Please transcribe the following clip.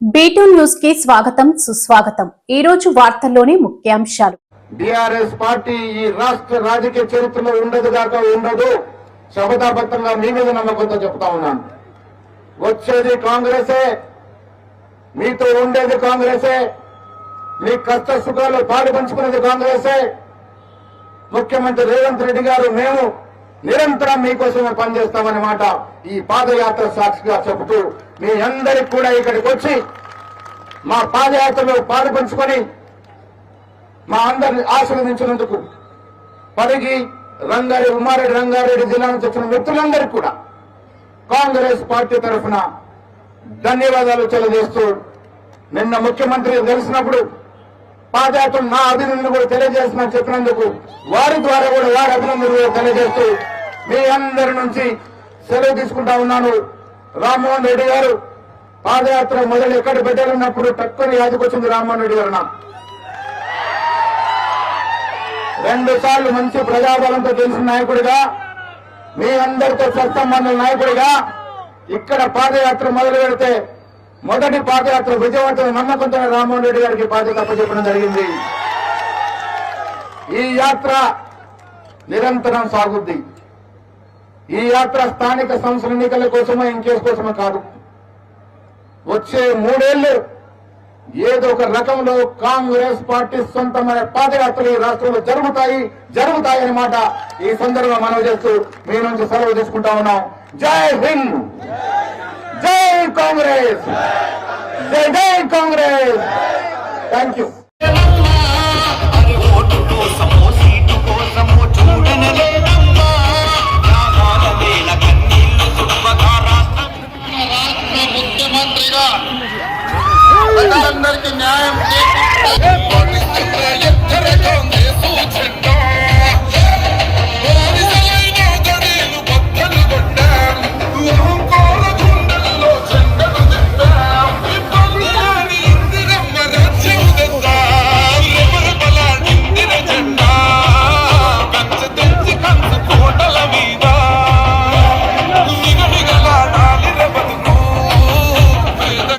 B2 న్యూస్కి స్వాగతం సుస్వాగతం. ఈ రోజు వార్తల్లోని ముఖ్యాంశాలు. బీఆర్ఎస్ పార్టీ ఈ రాష్ట్ర రాజకీయ చరిత్రలో ఉండదు కాక ఉండదు. శపథాబద్ధంగా మీ మీద నమ్మకంతో చెప్తా ఉన్నాను. వచ్చేది కాంగ్రెసే మీతో ఉండేది కాంగ్రెసే మీ కష్ట సుఖాలు పాలు పంచుకునేది కాంగ్రెసే. ముఖ్యమంత్రి రేవంత్ రెడ్డి గారు మేము నిరంతరం మీకోసమే పనిచేస్తామన్నమాట ఈ పాదయాత్ర సాక్షిగా చెబుతూ మీ అందరికి కూడా ఇక్కడికి వచ్చి మా పాదయాత్రలో పాలు పంచుకొని మా అందరిని ఆశీర్వదించినందుకు పరిగి రంగారెడ్డి ఉమారెడ్డి రంగారెడ్డి జిల్లా నుంచి వచ్చిన వ్యక్తులందరికీ కూడా కాంగ్రెస్ పార్టీ తరఫున ధన్యవాదాలు తెలియజేస్తూ నిన్న ముఖ్యమంత్రి తెలిసినప్పుడు పాదయాత్ర నా అభినందనలు కూడా తెలియజేసిన చెప్పినందుకు వారి ద్వారా కూడా వారి అభినందనలు తెలియజేస్తూ మీ అందరి నుంచి సెలవు తీసుకుంటా ఉన్నాను. రామ్మోహన్ రెడ్డి గారు పాదయాత్ర మొదలు ఎక్కడ పెట్టాలన్నప్పుడు తక్కువ యాదకొచ్చింది రామ్మోహన్ రెడ్డి గారు నాకు రెండు సార్లు మంచి ప్రజాబలంతో గెలిచిన నాయకుడిగా మీ అందరితో సత్సంబంధుల నాయకుడిగా ఇక్కడ పాదయాత్ర మొదలు పెడితే మొదటి పాదయాత్ర విజయవంతం నమ్మకంతో రామ్మోహన్ రెడ్డి గారికి బాధ్యత అప్పచెప్పడం జరిగింది. ఈ యాత్ర నిరంతరం సాగుద్ది. ఈ యాత్ర స్థానిక సంస్థల ఎన్నికల కోసమో ఇంకేస్ కోసమో కాదు. వచ్చే మూడేళ్ళు ఏదో ఒక రకంలో కాంగ్రెస్ పార్టీ సొంతమైన పాదయాత్రలు ఈ రాష్ట్రంలో జరుగుతాయి జరుగుతాయి అన్నమాట ఈ సందర్భంగా మనం చేస్తూ మీ నుంచి సెలవు తీసుకుంటా ఉన్నాం. జై హింద్! జై కాంగ్రెస్! జై జై కాంగ్రెస్! థ్యాంక్ యూ న్యాయం